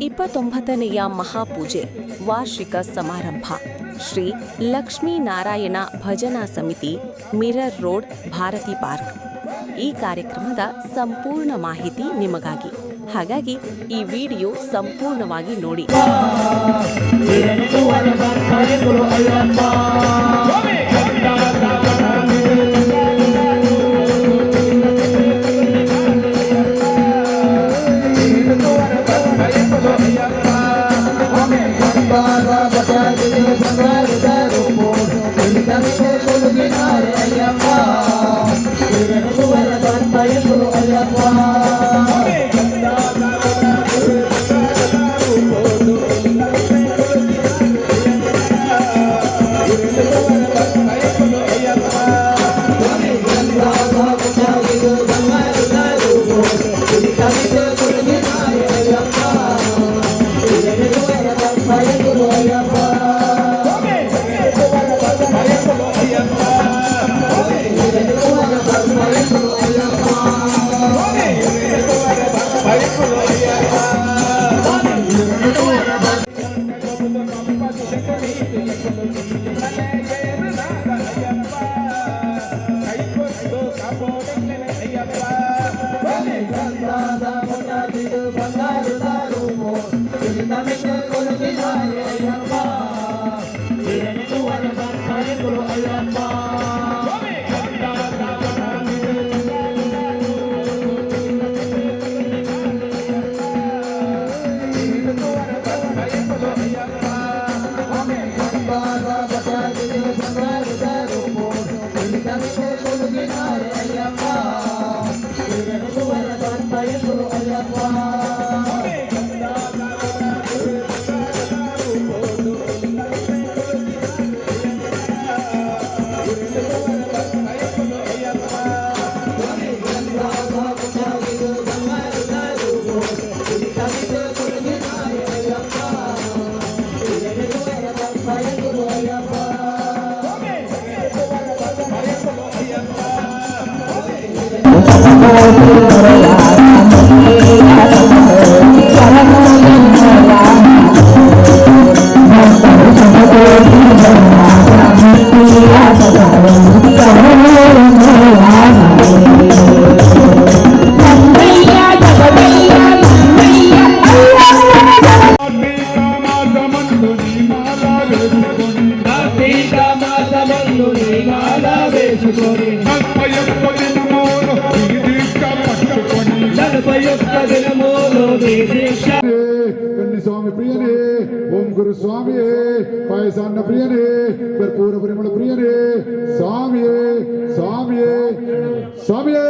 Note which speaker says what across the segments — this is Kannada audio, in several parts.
Speaker 1: ಇಪ್ಪತ್ತೊಂಬತ್ತನೆಯ ಮಹಾಪೂಜೆ, ವಾರ್ಷಿಕ ಸಮಾರಂಭ. ಶ್ರೀ ಲಕ್ಷ್ಮೀನಾರಾಯಣ ಭಜನಾ ಸಮಿತಿ, ಮಿರರ್ ರೋಡ್, ಭಾರತಿ ಪಾರ್ಕ್. ಈ ಕಾರ್ಯಕ್ರಮದ ಸಂಪೂರ್ಣ ಮಾಹಿತಿ ನಿಮಗಾಗಿ. ಹಾಗಾಗಿ ಈ ವಿಡಿಯೋ ಸಂಪೂರ್ಣವಾಗಿ ನೋಡಿ.
Speaker 2: Thank you. la പ്രിയനേ ഓം ഗുരു സ്വാമിയേ പായസാന്ന പ്രിയനേ കർപ്പൂര പരിമള പ്രിയനേ സ്വാമിയേ സ്വാമിയേ സ്വാമിയേ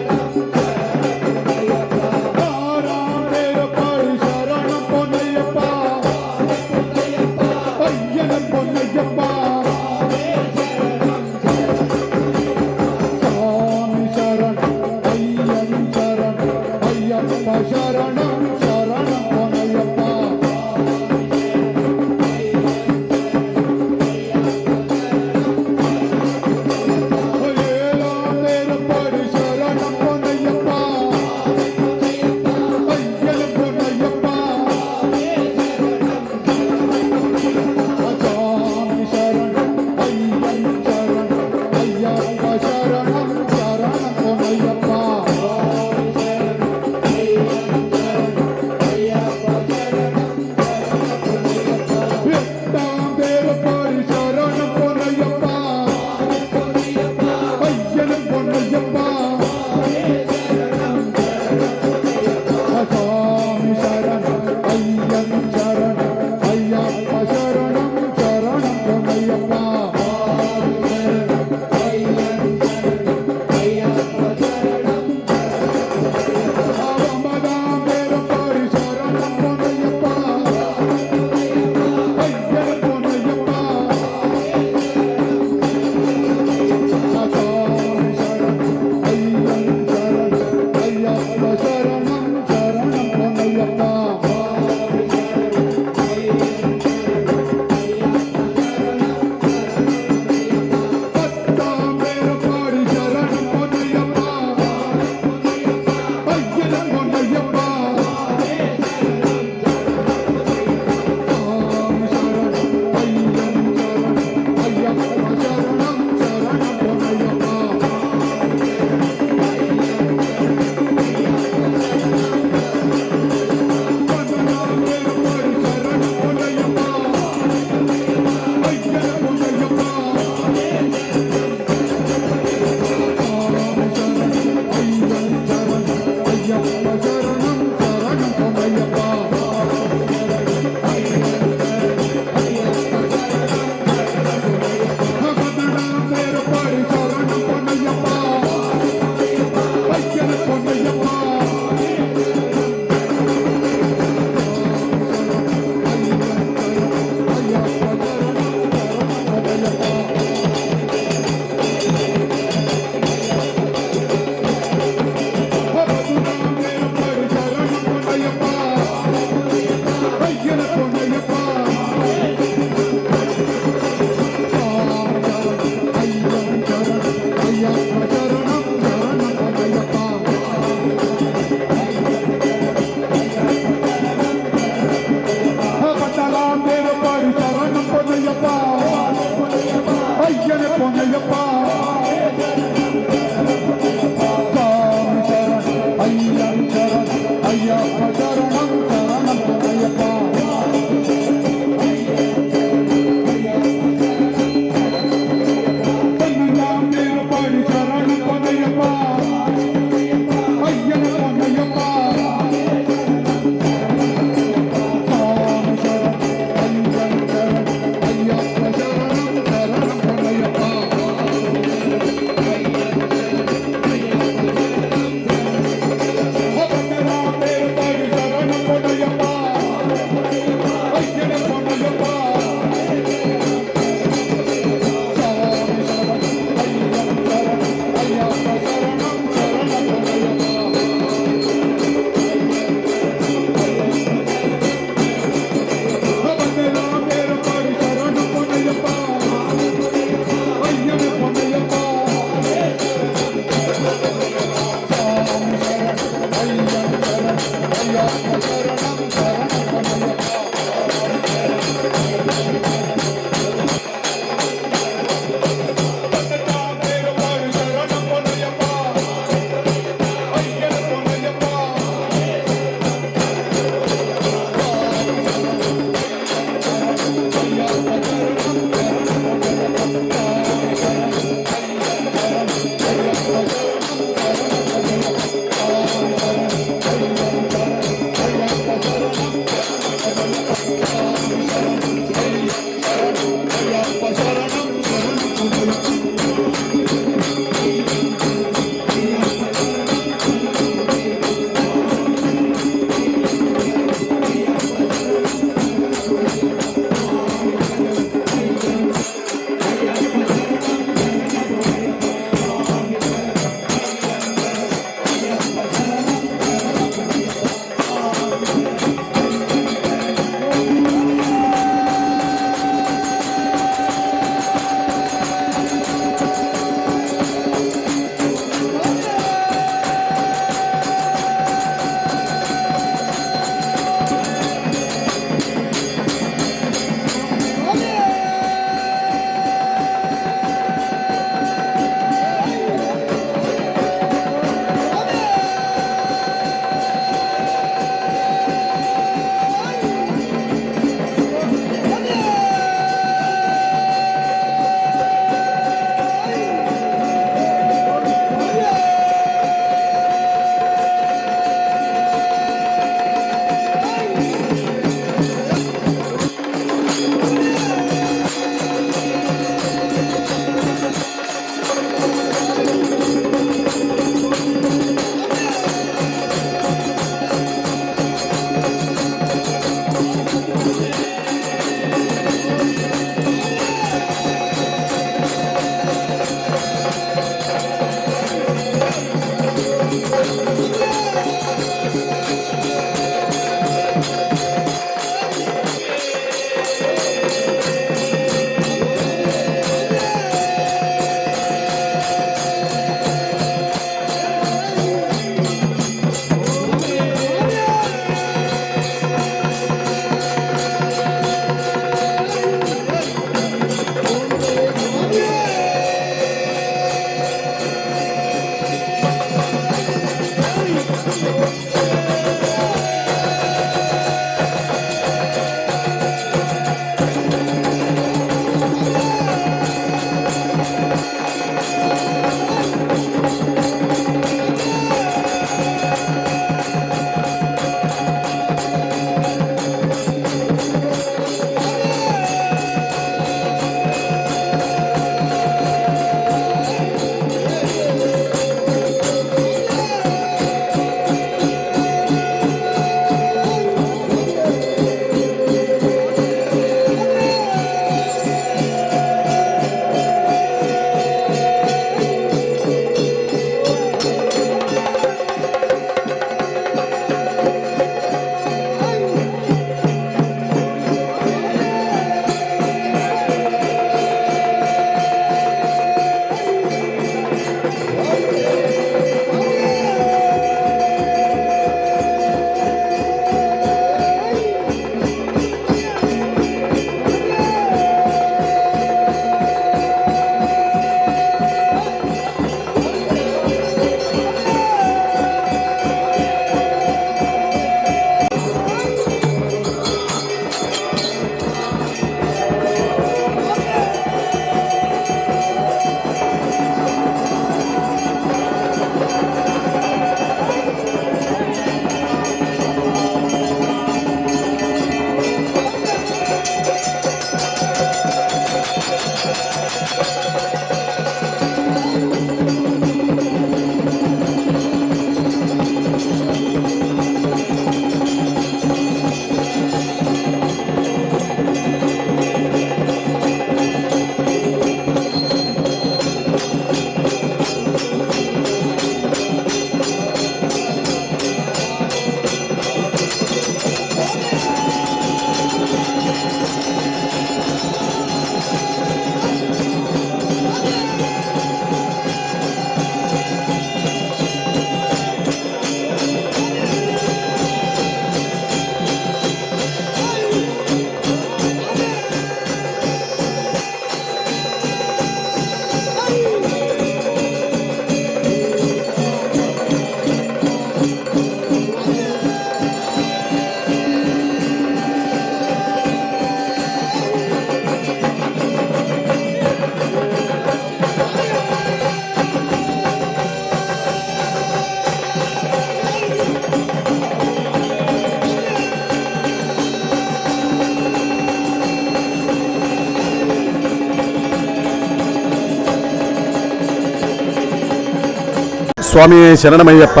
Speaker 2: ಸ್ವಾಮಿ
Speaker 3: ಶರಣಮಯ್ಯಪ್ಪ,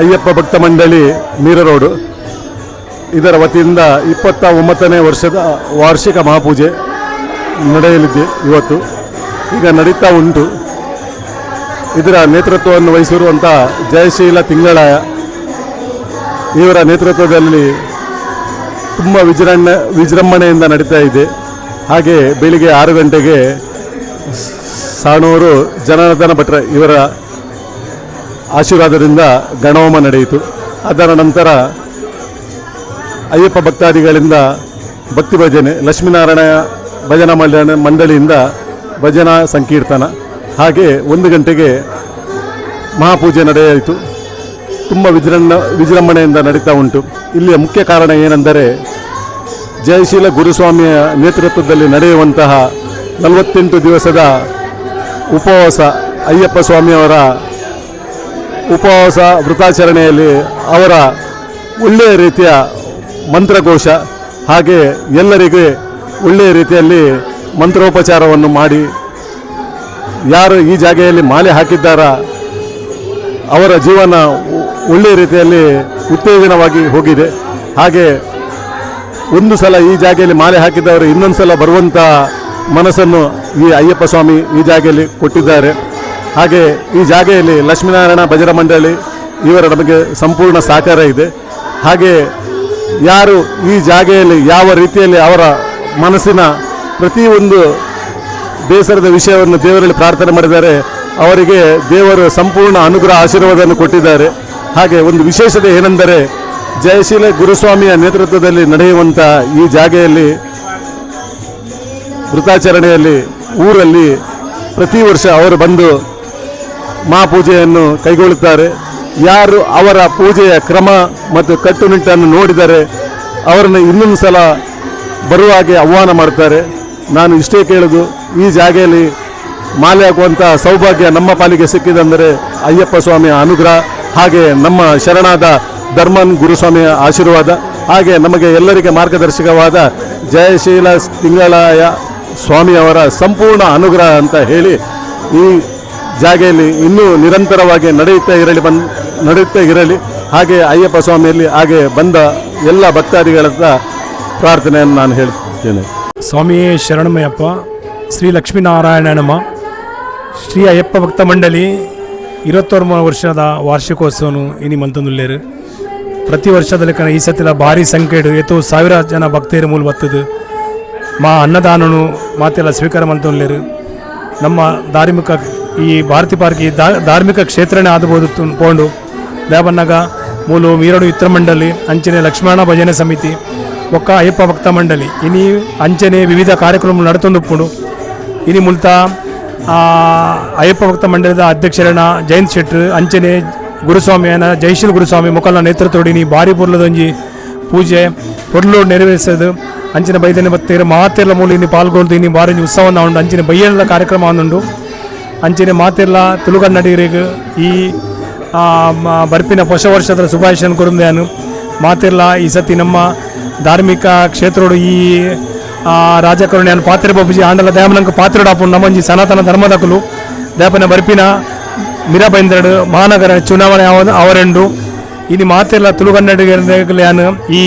Speaker 3: ಅಯ್ಯಪ್ಪ ಭಕ್ತ ಮಂಡಳಿ ಮೀರ ರೋಡು. ಇದರ ವತಿಯಿಂದ ಇಪ್ಪತ್ತ ಒಂಬತ್ತನೇ ವರ್ಷದ ವಾರ್ಷಿಕ ಮಹಾಪೂಜೆ ನಡೆಯಲಿದೆ ಇವತ್ತು. ಈಗ ನಡೀತಾ ಉಂಟು. ಇದರ ನೇತೃತ್ವವನ್ನು ವಹಿಸಿರುವಂಥ ಜಯಶೀಲ ತಿಂಗಳ ಇವರ ನೇತೃತ್ವದಲ್ಲಿ ತುಂಬ ವಿಜೃಂಭ, ವಿಜೃಂಭಣೆಯಿಂದ ನಡೀತಾ ಇದೆ. ಹಾಗೆ ಬೆಳಿಗ್ಗೆ ಆರು ಗಂಟೆಗೆ ಸಾಣೂರು ಜನಾರ್ದನ ಭಟ್ರ ಇವರ ಆಶೀರ್ವಾದದಿಂದ ಗಣಹೋಮ ನಡೆಯಿತು. ಅದರ ನಂತರ ಅಯ್ಯಪ್ಪ ಭಕ್ತಾದಿಗಳಿಂದ ಭಕ್ತಿ ಭಜನೆ, ಲಕ್ಷ್ಮೀನಾರಾಯಣ ಭಜನಾ ಮಂಡಳ, ಮಂಡಳಿಯಿಂದ ಭಜನಾ ಸಂಕೀರ್ತನ. ಹಾಗೆ ಒಂದು ಗಂಟೆಗೆ ಮಹಾಪೂಜೆ ನಡೆಯಿತು. ತುಂಬ ವಿಜೃಂಭ, ವಿಜೃಂಭಣೆಯಿಂದ ನಡೀತಾ ಉಂಟು. ಇಲ್ಲಿಯ ಮುಖ್ಯ ಕಾರಣ ಏನೆಂದರೆ ಜಯಶೀಲ ಗುರುಸ್ವಾಮಿಯ ನೇತೃತ್ವದಲ್ಲಿ ನಡೆಯುವಂತಹ ನಲವತ್ತೆಂಟು ದಿವಸದ ಉಪವಾಸ ಅಯ್ಯಪ್ಪ ಸ್ವಾಮಿಯವರ ಉಪವಾಸ ವೃತಾಚರಣೆಯಲ್ಲಿ ಅವರ ಒಳ್ಳೆಯ ರೀತಿಯ ಮಂತ್ರಘೋಷ ಹಾಗೆ ಎಲ್ಲರಿಗೆ ಒಳ್ಳೆಯ ರೀತಿಯಲ್ಲಿ ಮಂತ್ರೋಪಚಾರವನ್ನು ಮಾಡಿ ಯಾರು ಈ ಜಾಗೆಯಲ್ಲಿ ಮಾಲೆ ಹಾಕಿದ್ದಾರ, ಅವರ ಜೀವನ ಒಳ್ಳೆಯ ರೀತಿಯಲ್ಲಿ ಉತ್ತೇಜನವಾಗಿ ಹೋಗಿದೆ. ಹಾಗೆ ಒಂದು ಸಲ ಈ ಜಾಗೆಯಲ್ಲಿ ಮಾಲೆ ಹಾಕಿದ್ದವರು ಇನ್ನೊಂದು ಸಲ ಬರುವಂಥ ಮನಸ್ಸನ್ನು ಈ ಅಯ್ಯಪ್ಪ ಸ್ವಾಮಿ ಈ ಜಾಗೆಯಲ್ಲಿ ಕೊಟ್ಟಿದ್ದಾರೆ. ಹಾಗೆ ಈ ಜಾಗೆಯಲ್ಲಿ ಲಕ್ಷ್ಮೀನಾರಾಯಣ ಭಜರ ಮಂಡಳಿ ಇವರ ನಮಗೆ ಸಂಪೂರ್ಣ ಸಹಕಾರ ಇದೆ. ಹಾಗೆ ಯಾರು ಈ ಜಾಗೆಯಲ್ಲಿ ಯಾವ ರೀತಿಯಲ್ಲಿ ಅವರ ಮನಸ್ಸಿನ ಪ್ರತಿಯೊಂದು ಬೇಸರದ ವಿಷಯವನ್ನು ದೇವರಲ್ಲಿ ಪ್ರಾರ್ಥನೆ ಮಾಡಿದ್ದಾರೆ, ಅವರಿಗೆ ದೇವರು ಸಂಪೂರ್ಣ ಅನುಗ್ರಹ ಆಶೀರ್ವಾದವನ್ನು ಕೊಟ್ಟಿದ್ದಾರೆ. ಹಾಗೆ ಒಂದು ವಿಶೇಷತೆ ಏನೆಂದರೆ ಜಯಶೀಲ ಗುರುಸ್ವಾಮಿಯ ನೇತೃತ್ವದಲ್ಲಿ ನಡೆಯುವಂಥ ಈ ಜಾಗೆಯಲ್ಲಿ ವೃತಾಚರಣೆಯಲ್ಲಿ ಊರಲ್ಲಿ ಪ್ರತಿ ವರ್ಷ ಅವರು ಬಂದು ಮಹಾಪೂಜೆಯನ್ನು ಕೈಗೊಳ್ಳುತ್ತಾರೆ. ಯಾರು ಅವರ ಪೂಜೆಯ ಕ್ರಮ ಮತ್ತು ಕಟ್ಟುನಿಟ್ಟನ್ನು ನೋಡಿದರೆ ಅವರನ್ನು ಇನ್ನೊಂದು ಸಲ ಬರುವ ಹಾಗೆ ಆಹ್ವಾನ ಮಾಡ್ತಾರೆ ನಾನು ಇಷ್ಟೇ ಕೇಳೋದು, ಈ ಜಾಗೆಯಲ್ಲಿ ಮಾಲೆ ಆಗುವಂಥ ಸೌಭಾಗ್ಯ ನಮ್ಮ ಪಾಲಿಗೆ ಸಿಕ್ಕಿದೆಂದರೆ ಅಯ್ಯಪ್ಪ ಸ್ವಾಮಿಯ ಅನುಗ್ರಹ, ಹಾಗೆ ನಮ್ಮ ಶರಣಾದ ಧರ್ಮನ್ ಗುರುಸ್ವಾಮಿಯ ಆಶೀರ್ವಾದ, ಹಾಗೆ ನಮಗೆ ಎಲ್ಲರಿಗೆ ಮಾರ್ಗದರ್ಶಕವಾದ ಜಯಶೀಲ ತಿಂಗಳಾಯ ಸ್ವಾಮಿಯವರ ಸಂಪೂರ್ಣ ಅನುಗ್ರಹ ಅಂತ ಹೇಳಿ ಈ ಜಾಗೆಯಲ್ಲಿ ಇನ್ನೂ ನಿರಂತರವಾಗಿ ನಡೆಯುತ್ತಾ ಇರಲಿ ಬಂದ್, ನಡೆಯುತ್ತಾ ಇರಲಿ. ಹಾಗೆ ಅಯ್ಯಪ್ಪ ಸ್ವಾಮಿಯಲ್ಲಿ ಹಾಗೆ ಬಂದ ಎಲ್ಲ ಭಕ್ತಾದಿಗಳ ಪ್ರಾರ್ಥನೆಯನ್ನು ನಾನು ಹೇಳ್ತೇನೆ.
Speaker 4: ಸ್ವಾಮಿಯೇ ಶರಣಮಯ್ಯಪ್ಪ, ಶ್ರೀ ಲಕ್ಷ್ಮೀನಾರಾಯಣನಮ್ಮ ಶ್ರೀ ಅಯ್ಯಪ್ಪ ಭಕ್ತ ಮಂಡಳಿ ಇರುವತ್ತೊಂದು ವರ್ಷದ ವಾರ್ಷಿಕೋತ್ಸವನು ಇನಿ ಮಂತಂದುಲ್ಲೇರು. ಪ್ರತಿ ವರ್ಷದಲ್ಲಿ ಕಣ ಈ ಸತಿಲ ಭಾರಿ ಸಂಖ್ಯೆಡು ಎತ್ತು ಸಾವಿರ ಜನ ಭಕ್ತರು ಮೂಲ ಬತ್ತದು. ಮಾ ಅನ್ನದಾನನು ಮಾತೆಲ್ಲ ಸ್ವೀಕಾರ ಮಂತುಲ್ಲೇರು ನಮ್ಮ ಧಾರ್ಮಿಕ ಈ ಪಾರ್ಕ್ ಈ ಧಾ- ಧಾರ್ಮಿಕ ಕ್ಷೇತ್ರನೇ ಆದಬಹುದು ಪೋಂಡು ದೇವನ್ನಗ ಮೂಲು, ಮೀರಡು ಯುತ್ರ ಮಂಡಳಿ, ಅಂಚನೆ ಲಕ್ಷ್ಮಣ ಭಜನೆ ಸಮಿತಿ, ಒಕ್ಕ ಅಯ್ಯಪ್ಪ ಭಕ್ತ ಮಂಡಳಿ. ಇನಿ ಅಂಚನೆ ವಿವಿಧ ಕಾರ್ಯಕ್ರಮ ನಡತೊಂದುಪ್ಪುಂಡು. ಇನಿ ಮುಲ್ತ ಅಯ್ಯಪ್ಪ ಭಕ್ತ ಮಂಡಳಿದ ಅಧ್ಯಕ್ಷರನ ಜಯಂತ್ ಶೆಟ್ಟರ್ ಅಂಚನೆ ಗುರುಸ್ವಾಮಿಯನ ಜಯಶೀಲ್ ಗುರುಸ್ವಾಮಿ ಮುಖಲ್ನ ನೇತೃತ್ವಡಿನಿ ಭಾರಿ ಪುರ್ಲದೊಂಜಿ ಪೂಜೆ ಪೊರ್ಲು ನೆರವೇರಿಸೋದು, ಅಂಚಿನ ಬೈದನೆ ಬತ್ತೇರು ಮಾತೆರ್ಲ ಮೂಲ ಇನ್ನು ಪಾಲ್ಗೊಳ್ದು ಇನ್ನು ಬಾರಿ ಉತ್ಸವ ಉಂಡು ಅಂಚಿನ ಬೈಯಲ್ಲ ಕಾರ್ಯಕ್ರಮ ಒಂದುಂಡು ಅಂಚಿನ ಮಾತಿಲ್ಲ ತುಳುಗನ್ನಡಿಗರಿಗೆ ಈ ಬರ್ಪಿನ ಹೊಸ ವರ್ಷದ ಶುಭಾಶಯನ ಕೊಡುಂದೇನು ಮಾತಿಲ್ಲ ಈ ಸತಿ ನಮ್ಮ ಧಾರ್ಮಿಕ ಕ್ಷೇತ್ರಡು ಈ ರಾಜಕಾರಣಿಯನ್ನು ರಾಜಕರುಣ್ಯನ ಪಾತ್ರೆ ಬಾಬುಜಿ ಆಂಡಲ ದೇವನಂಕ ಪಾತ್ರೆ ಡಾಪು ನಮ್ಮಂಜಿ ಸನಾತನ ಧರ್ಮದಕಲು ದೇಪನ ಬರ್ಪಿನ ಮಿರಬೈಂದ್ರಡು ಮಹಾನಗರ ಚುನಾವಣೆ ಅವ- ಅವರೆಂಡು ಇನ್ನು ಮಾತಿಲ್ಲ ತುಳುಗನ್ನಡಿಗರ್ಯಾನು ಈ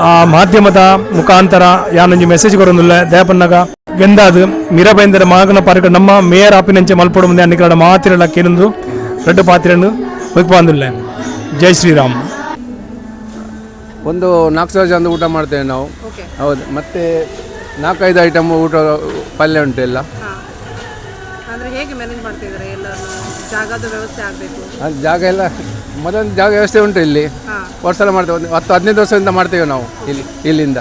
Speaker 4: ಆ, ಮಾಧ್ಯಮದ ಮುಖಾಂತರ ಯಾನೊಂಜಿ ಮೆಸೇಜ್ ಕೊರೊಂದುಲ್ಲ ದೇಪನ್ನಗ ಗೆಂದಾದು ಮಿರಬೈಂದರ ಮಾಗನ ಪಾರ್ಕ ನಮ್ಮ ಮೇಯರ್ ಆಪಿನಂಚೆ ಮಲ್ಪಡು ಮುಂದೆ ಅನ್ನಿಕಡ ಮಾತಿರಲ ಕೇನೊಂದು ರಡ್ಡು ಪಾತ್ರೆಯನ್ನು ಒಯ್ಪಾಂದುಲ್ಲ ಜೈ ಶ್ರೀರಾಮ್.
Speaker 5: ಒಂದು ನಾಲ್ಕು ಸಾವಿರ ಜನ ಊಟ ಮಾಡ್ತೇವೆ ನಾವು. ಹೌದು ಮತ್ತೆ ನಾಲ್ಕೈದು ಐಟಮ್ ಊಟ ಪಲ್ಯ ಉಂಟು ಎಲ್ಲ.
Speaker 6: ಅಂದ್ರೆ ಹೇಗೆ ಮ್ಯಾನೇಜ್ ಮಾಡ್ತಿದ್ದಾರೆ? ಎಲ್ಲರೂ ಜಾಗದ ವ್ಯವಸ್ಥೆ ಆಗಬೇಕು.
Speaker 5: ಅದು ಜಾಗ ಎಲ್ಲ ಮೊದಲೊಂದು ಜಾಗ ವ್ಯವಸ್ಥೆ ಉಂಟು ಇಲ್ಲಿ. ವರ್ಷ ಮಾಡ್ತೇವೆ. ಒಂದು ಹತ್ತು ಹದಿನೈದು ವರ್ಷದಿಂದ ಮಾಡ್ತೇವೆ ನಾವು ಇಲ್ಲಿ ಇಲ್ಲಿಂದ.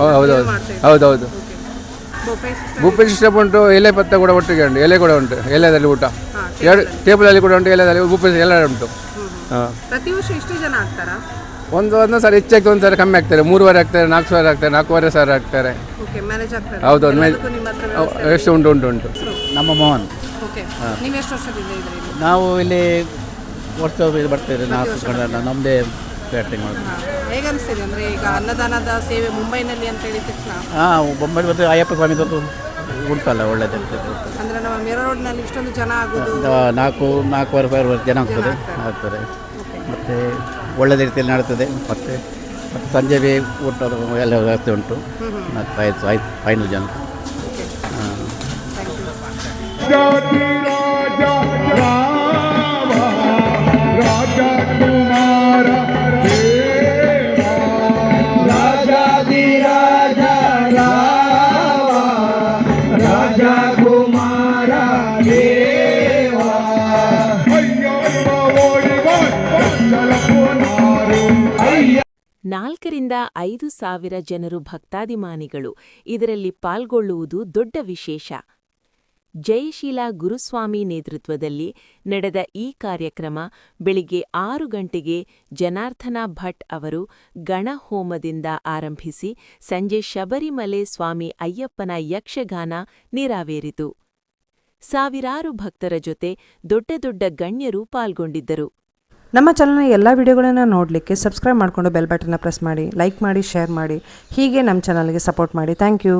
Speaker 5: ಹೌದೌದು
Speaker 6: ಮಾಡ್ತೇವೆ.
Speaker 5: ಹೌದೌದು ಭೂಪೇಶ್ ಸ್ಟೆಪ್ ಉಂಟು ಎಲೆ ಪತ್ತ ಕೂಡ ಒಟ್ಟಿಗೆ ಉಂಟು ಎಲೆ ಕೂಡ ಉಂಟು ಎಲೆದಲ್ಲಿ ಊಟ. ಎರಡು ಟೇಬಲಲ್ಲಿ ಕೂಡ ಉಂಟು ಎಲೆದಲ್ಲಿ ಭೂಪೇಶ್ ಎಲ್ಲ ಉಂಟು. ಹಾಂ.
Speaker 6: ಪ್ರತಿ ವರ್ಷ ಇಷ್ಟು ಜನ ಆಗ್ತಾರಾ?
Speaker 5: ಒಂದು ಒಂದೊಂದು ಸಾರಿ ಹೆಚ್ಚಾಗಿ ಒಂದು ಸಾರಿ ಕಮ್ಮಿ ಆಗ್ತಾರೆ. ಮೂರುವರೆ ಆಗ್ತಾರೆ ನಾಲ್ಕು ಸಾವಿರ ಆಗ್ತಾರೆ ನಾಲ್ಕೂವರೆ ಸಾವಿರ ಆಗ್ತಾರೆ.
Speaker 6: ಓಕೆ ಮ್ಯಾನೇಜ್ ಆಗ್ತಾರೆ
Speaker 5: ಹೌದೌದು ಎಷ್ಟು ಉಂಟು ಉಂಟು ಉಂಟು.
Speaker 7: ನಮ್ಮ ಮೋಹನ್.
Speaker 6: ಓಕೆ. ನೀವು ಎಷ್ಟು ವರ್ಷದಿಂದ ಇದ್ರಿ
Speaker 7: ನಾವು ಇಲ್ಲಿ ವರ್ಷ ಇದು ಬರ್ತೇವೆ ನಾಲ್ಕು ಕಡೆ ನಮ್ಮದೇ ಬ್ಯಾಟಿಂಗ್ ಮಾಡೋದು
Speaker 6: ಹೇಗೆ ಅನಿಸ್ತಿದೆ? ಅಂದರೆ ಈಗ ಅನ್ನದಾನದ ಸೇವೆ ಮುಂಬೈನಲ್ಲಿ ಅಂತ ಹೇಳಿದ ತಕ್ಷಣ?
Speaker 7: ಹಾಂ ಬೊಂಬೈ ಮತ್ತು ಅಯ್ಯಪ್ಪ ಸ್ವಾಮಿದೊಂದು ಉಂಟಲ್ಲ ಒಳ್ಳೆದಿರ್ತದೆ
Speaker 6: ಅಂದರೆ ನಮ್ಮ ಮೇರ ರೋಡ್ನಲ್ಲಿ ಇಷ್ಟೊಂದು ಜನ ಆಗೋದು?
Speaker 7: ನಾಲ್ಕು ನಾಲ್ಕೂವರೆ ಸಾವಿರ ಜನ ಆಗ್ತದೆ. ಆಗ್ತದೆ. ಮತ್ತು ಒಳ್ಳೆಯ ರೀತಿಯಲ್ಲಿ ನಡೀತದೆ. ಮತ್ತು ಮತ್ತು ಸಂಜೆ ಬೇ ಊಟ ಎಲ್ಲ ವ್ಯವಸ್ಥೆ ಉಂಟು. ಮತ್ತು ಐದು ಆಯ್ತು ಫೈನಲ್ ಜನ. ಹಾಂ.
Speaker 1: ನಾಲ್ಕರಿಂದ ಐದು ಸಾವಿರ ಜನರು ಭಕ್ತಾದಿಮಾನಿಗಳು ಇದರಲ್ಲಿ ಪಾಲ್ಗೊಳ್ಳುವುದು ದೊಡ್ಡ ವಿಶೇಷ. ಜಯಶೀಲಾ ಗುರುಸ್ವಾಮಿ ನೇತೃತ್ವದಲ್ಲಿ ನಡೆದ ಈ ಕಾರ್ಯಕ್ರಮ ಬೆಳಿಗ್ಗೆ ಆರು ಗಂಟೆಗೆ ಜನಾರ್ಧನ ಭಟ್ ಅವರು ಗಣಹೋಮದಿಂದ ಆರಂಭಿಸಿ ಸಂಜೆ ಶಬರಿಮಲೆ ಸ್ವಾಮಿ ಅಯ್ಯಪ್ಪನ ಯಕ್ಷಗಾನ ನೆರವೇರಿತು. ಸಾವಿರಾರು ಭಕ್ತರ ಜೊತೆ ದೊಡ್ಡ ದೊಡ್ಡ ಗಣ್ಯರು ಪಾಲ್ಗೊಂಡಿದ್ದರು.
Speaker 8: ನಮ್ಮ ಚಾನಲ್ನ ಎಲ್ಲ ವಿಡಿಯೋಗಳನ್ನು ನೋಡಲಿಕ್ಕೆ ಸಬ್ಸ್ಕ್ರೈಬ್ ಮಾಡಿಕೊಂಡು ಬೆಲ್ ಬಟನ್ನ ಪ್ರೆಸ್ ಮಾಡಿ ಲೈಕ್ ಮಾಡಿ ಶೇರ್ ಮಾಡಿ, ಹೀಗೆ ನಮ್ಮ ಚಾನಲ್ಗೆ ಸಪೋರ್ಟ್ ಮಾಡಿ. Thank you